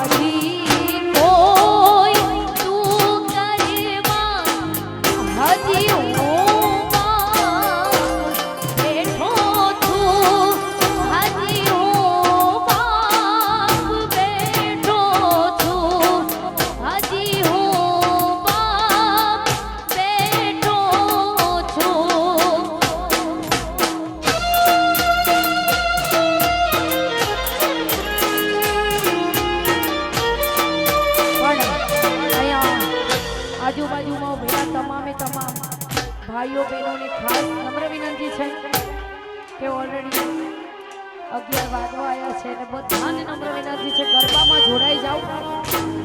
મારી રહેલા તમામે તમામ ભાઈઓ, બહેનોને ખાસ નમ્ર વિનંતી છે કે ઓલરેડી અગિયાર વાગવા આવ્યા છે અને બધાને નમ્ર વિનંતી છે, ગરબામાં જોડાઈ જાઓ.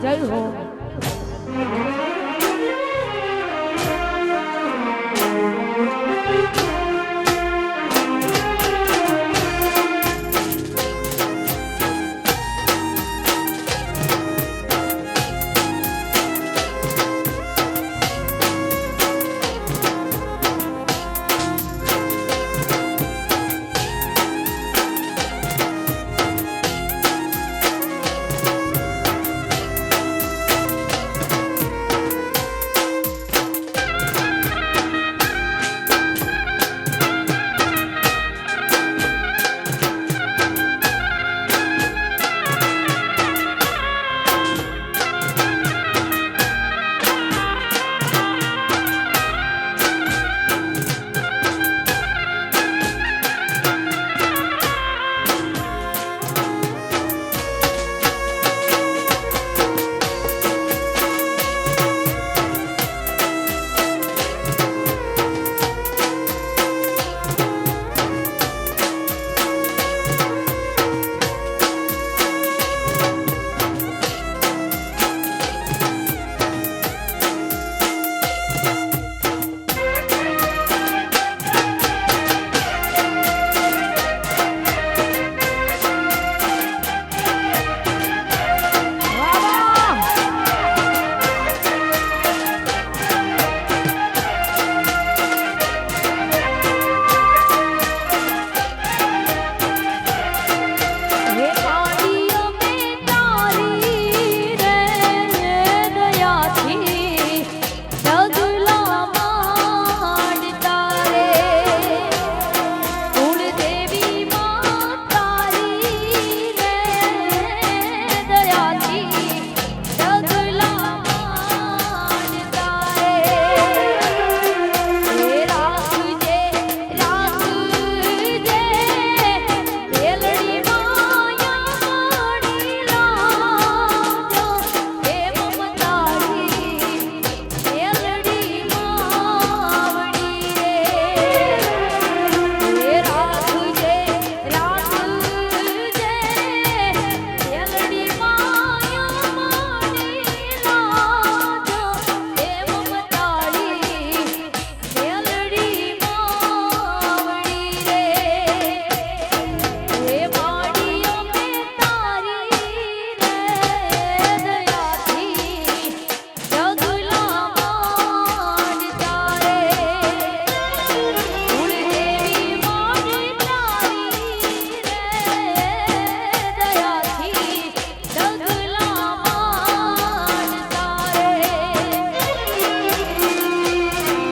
જય હો.